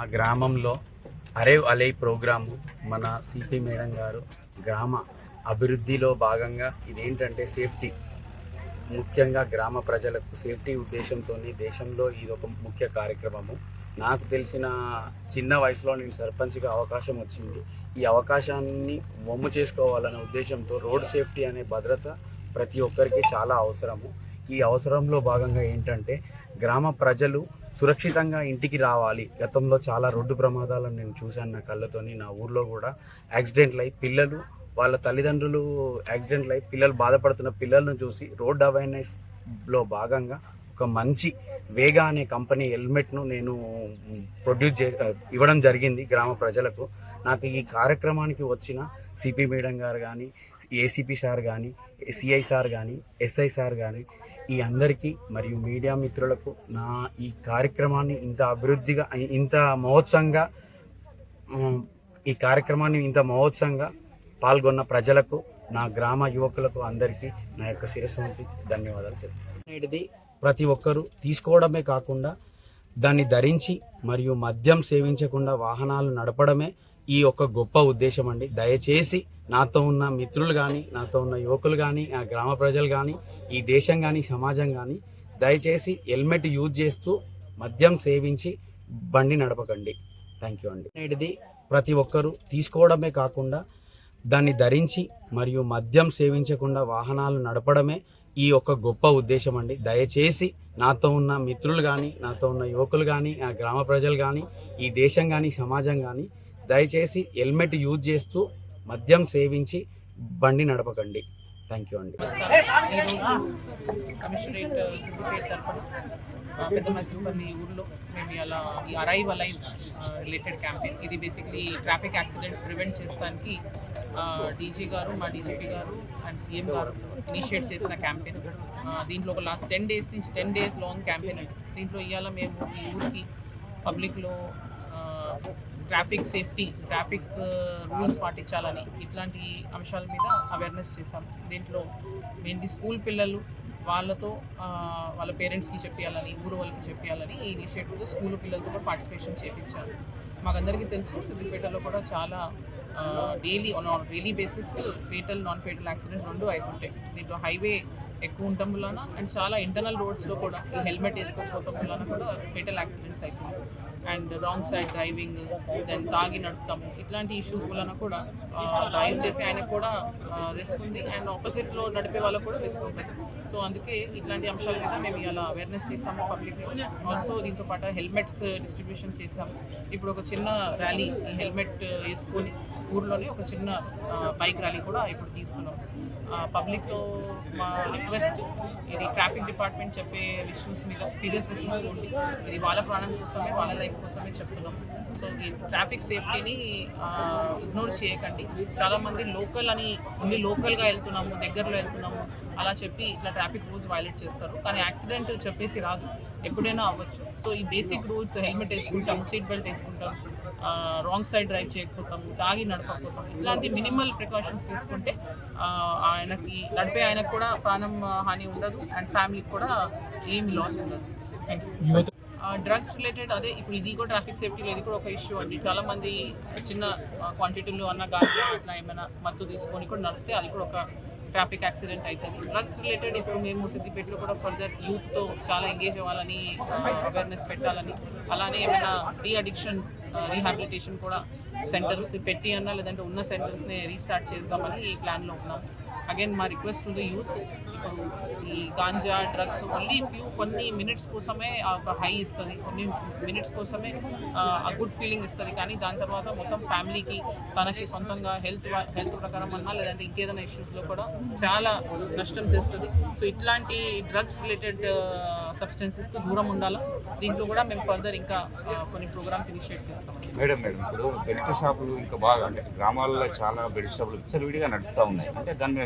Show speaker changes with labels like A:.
A: ఆ గ్రామంలో అరేవ్ అలై ప్రోగ్రాము మన సిపి మేడం గారు గ్రామ అభివృద్ధిలో భాగంగా ఇదేంటంటే సేఫ్టీ. ముఖ్యంగా గ్రామ ప్రజలకు సేఫ్టీ ఉద్దేశంతో దేశంలో ఇది ఒక ముఖ్య కార్యక్రమము. నాకు తెలిసిన చిన్న వయసులో నేను సర్పంచ్గా అవకాశం వచ్చింది. ఈ అవకాశాన్ని వమ్ము చేసుకోవాలనే ఉద్దేశంతో రోడ్ సేఫ్టీ అనే భద్రత ప్రతి ఒక్కరికి చాలా అవసరము. ఈ అవసరంలో భాగంగా ఏంటంటే గ్రామ ప్రజలు సురక్షితంగా ఇంటికి రావాలి. గతంలో చాలా రోడ్డు ప్రమాదాలను నేను చూశాను నా కళ్ళతోని. నా ఊర్లో కూడా యాక్సిడెంట్లు అయి పిల్లలు వాళ్ళ తల్లిదండ్రులు యాక్సిడెంట్లు అయి పిల్లలు బాధపడుతున్న పిల్లలను చూసి రోడ్ అవేర్నెస్లో భాగంగా ఒక మంచి వేగా అనే కంపెనీ హెల్మెట్ను నేను ప్రొడ్యూస్ చే ఇవ్వడం జరిగింది గ్రామ ప్రజలకు. నాకు ఈ కార్యక్రమానికి వచ్చిన సిపి మేడం గారు కానీ ఏసీపీ సార్ కానీ సిఐ సార్ కానీ ఎస్ఐ సార్ కానీ ఈ అందరికీ మరియు మీడియా మిత్రులకు నా ఈ కార్యక్రమాన్ని ఇంత అభివృద్ధిగా ఇంత మహోత్సవంగా ఈ కార్యక్రమాన్ని ఇంత మహోత్సవంగా పాల్గొన్న ప్రజలకు నా గ్రామ యువకులకు అందరికీ నా యొక్క శిరస్సు ధన్యవాదాలు చెప్తాను ప్రతి ఒక్కరూ తీసుకోవడమే కాకుండా దాన్ని ధరించి మరియు మద్యం సేవించకుండా వాహనాలు నడపడమే ఈ యొక్క గొప్ప ఉద్దేశం అండి. దయచేసి నాతో ఉన్న మిత్రులు కానీ నాతో ఉన్న యువకులు కానీ ఆ గ్రామ ప్రజలు కానీ ఈ దేశం కానీ సమాజం కానీ దయచేసి హెల్మెట్ యూజ్ చేస్తూ మద్యం సేవించి బండి నడపకండి. థ్యాంక్ యూ అండి. నేటిది ప్రతి ఒక్కరూ తీసుకోవడమే కాకుండా దాన్ని ధరించి మరియు మద్యం సేవించకుండా వాహనాలు నడపడమే ఈ యొక్క గొప్ప ఉద్దేశం అండి. దయచేసి నాతో ఉన్న మిత్రులు కానీ నాతో ఉన్న యువకులు కానీ ఆ గ్రామ ప్రజలు కానీ ఈ దేశం కానీ సమాజం కానీ దయచేసి హెల్మెట్ యూజ్ చేస్తూ మద్యం సేవించి బండి నడపకండి. థ్యాంక్ యూ అండి.
B: కమిషనరేట్ సిద్దిపేట తరఫున పెద్ద మైసూరుపల్లి ఊర్లో మేము ఇలా ఈ అరైవ్ అలైవ్ రిలేటెడ్ క్యాంపెయిన్ ఇది బేసిక్లీ ట్రాఫిక్ యాక్సిడెంట్స్ ప్రివెంట్ చేస్తానికి డీజీ గారు మా డీజీపీ గారు అండ్ సీఎం గారు ఇనిషియేట్ చేసిన క్యాంపెయిన్ దీంట్లో ఒక లాస్ట్ టెన్ డేస్ నుంచి టెన్ డేస్ లాంగ్ క్యాంపెయిన్ దీంట్లో ఇవాళ మేము ఈ ఊరికి పబ్లిక్లో ట్రాఫిక్ సేఫ్టీ ట్రాఫిక్ రూల్స్ పాటించాలని ఇట్లాంటి అంశాల మీద అవేర్నెస్ చేశాం. దీంట్లో ఏంటి స్కూల్ పిల్లలు వాళ్ళతో వాళ్ళ పేరెంట్స్కి చెప్పేయాలని ఊరు వాళ్ళకి చెప్పేయాలని ఈ ఇనిషియేటివ్లో స్కూల్ పిల్లలతో కూడా పార్టిసిపేషన్ చేయించారు మాకందరికీ తెలుసు సిద్దిపేటలో కూడా చాలా daily on daily basis fatal non fatal accidents రెండు అవుతుంటాయి దీంట్లో హైవే ఎక్కువ ఉండటం వలన అండ్ చాలా ఇంటర్నల్ రోడ్స్లో కూడా ఈ హెల్మెట్ వేసుకోకపోవడం వలన కూడా ఫేటల్ యాక్సిడెంట్స్ అవుతున్నాయి. And wrong side driving then తాగి నడుపుతాము ఇట్లాంటి ఇష్యూస్ వలన కూడా డ్రైవ్ చేసే ఆయనకు కూడా రిస్క్ ఉంది. అండ్ ఆపోజిట్లో నడిపే వాళ్ళకు కూడా రిస్క్ ఉంటుంది. సో అందుకే ఇట్లాంటి అంశాల మీద మేము ఇలా అవేర్నెస్ చేసాము పబ్లిక్లో ఆల్సో దీంతో పాటు హెల్మెట్స్ డిస్ట్రిబ్యూషన్ చేసాము ఇప్పుడు ఒక చిన్న ర్యాలీ ఈ హెల్మెట్ వేసుకొని ఊర్లోనే ఒక చిన్న బైక్ ర్యాలీ కూడా ఇప్పుడు తీస్తున్నాం పబ్లిక్తో మా రిక్వెస్ట్ ఇది ట్రాఫిక్ డిపార్ట్మెంట్ చెప్పే ఇష్యూస్ మీద సీరియస్గా తీసుకోండి. ఇది వాళ్ళ ప్రాణం కోసమే వాళ్ళ లైఫ్ కోసమే చెప్తున్నాం సో ఈ ట్రాఫిక్ సేఫ్టీని ఇగ్నోర్ చేయకండి. చాలామంది లోకల్ అని ఓన్లీ లోకల్గా వెళ్తున్నాము దగ్గరలో వెళ్తున్నాము. అలా చెప్పి ఇట్లా ట్రాఫిక్ రూల్స్ వైలేట్ చేస్తారు. కానీ యాక్సిడెంట్ చెప్పేసి రాదు. ఎప్పుడైనా అవ్వచ్చు. సో ఈ బేసిక్ రూల్స్ హెల్మెట్ వేసుకుంటాము సీట్ బెల్ట్ వేసుకుంటాం రాంగ్ సైడ్ డ్రైవ్ చేయకపోతాము తాగి నడపకపోతాం. ఇట్లాంటి మినిమల్ ప్రికాషన్స్ తీసుకుంటే ఆయనకి నడిపే ఆయనకు కూడా ప్రాణం హాని ఉండదు అండ్ ఫ్యామిలీకి కూడా ఏమి లాస్ ఉండదు. థ్యాంక్ యూ డ్రగ్స్ రిలేటెడ్ అదే ఇప్పుడు ఇది కూడా ట్రాఫిక్ సేఫ్టీలో ఇది కూడా ఒక ఇష్యూ అండి. చాలా మంది చిన్న క్వాంటిటీలో అన్న అట్లా ఏమైనా మత్తు తీసుకొని కూడా నడిస్తే అది కూడా ఒక ట్రాఫిక్ యాక్సిడెంట్ అవుతుంది డ్రగ్స్ రిలేటెడ్ ఇప్పుడు మేము సిద్దిపేటలో కూడా ఫర్దర్ యూత్తో చాలా ఎంగేజ్ అవ్వాలని అవేర్నెస్ పెట్టాలని అలానే ఏమైనా ఫ్రీ అడిక్షన్ రీహాబిలిటేషన్ కూడా సెంటర్స్ పెట్టి అన్నా లేదంటే ఉన్న సెంటర్స్ని రీస్టార్ట్ చేద్దామని ఈ ప్లాన్లో ఉన్నాం. అగైన్ మా రిక్వెస్ట్ టు ది యూత్ ఇప్పుడు ఈ గాంజా డ్రగ్స్ ఓన్లీ ఫ్యూ కొన్ని మినిట్స్ కోసమే ఒక హై ఇస్తుంది. కొన్ని మినిట్స్ కోసమే ఆ, గుడ్ ఫీలింగ్ ఇస్తుంది. కానీ దాని తర్వాత మొత్తం ఫ్యామిలీకి తనకి సొంతంగా హెల్త్ హెల్త్ ప్రకారం అన్నా లేదంటే ఇంకేదైనా ఇష్యూస్లో కూడా చాలా నష్టం చేస్తుంది. సో ఇట్లాంటి డ్రగ్స్ రిలేటెడ్ సబ్స్టెన్సెస్తో దూరం ఉండాలి? దీంట్లో కూడా మేము ఫర్దర్ ఇంకా కొన్ని ప్రోగ్రామ్స్ ఇనిషియేట్ చేస్తాం.
C: మేడం మేడం ఇప్పుడు బెల్ట్ షాపులు ఇంకా బాగా అంటే గ్రామాల్లో చాలా బెల్ట్ షాపులు విచ్చలవిడిగా నడుస్తూ ఉన్నాయి. అంటే దాన్ని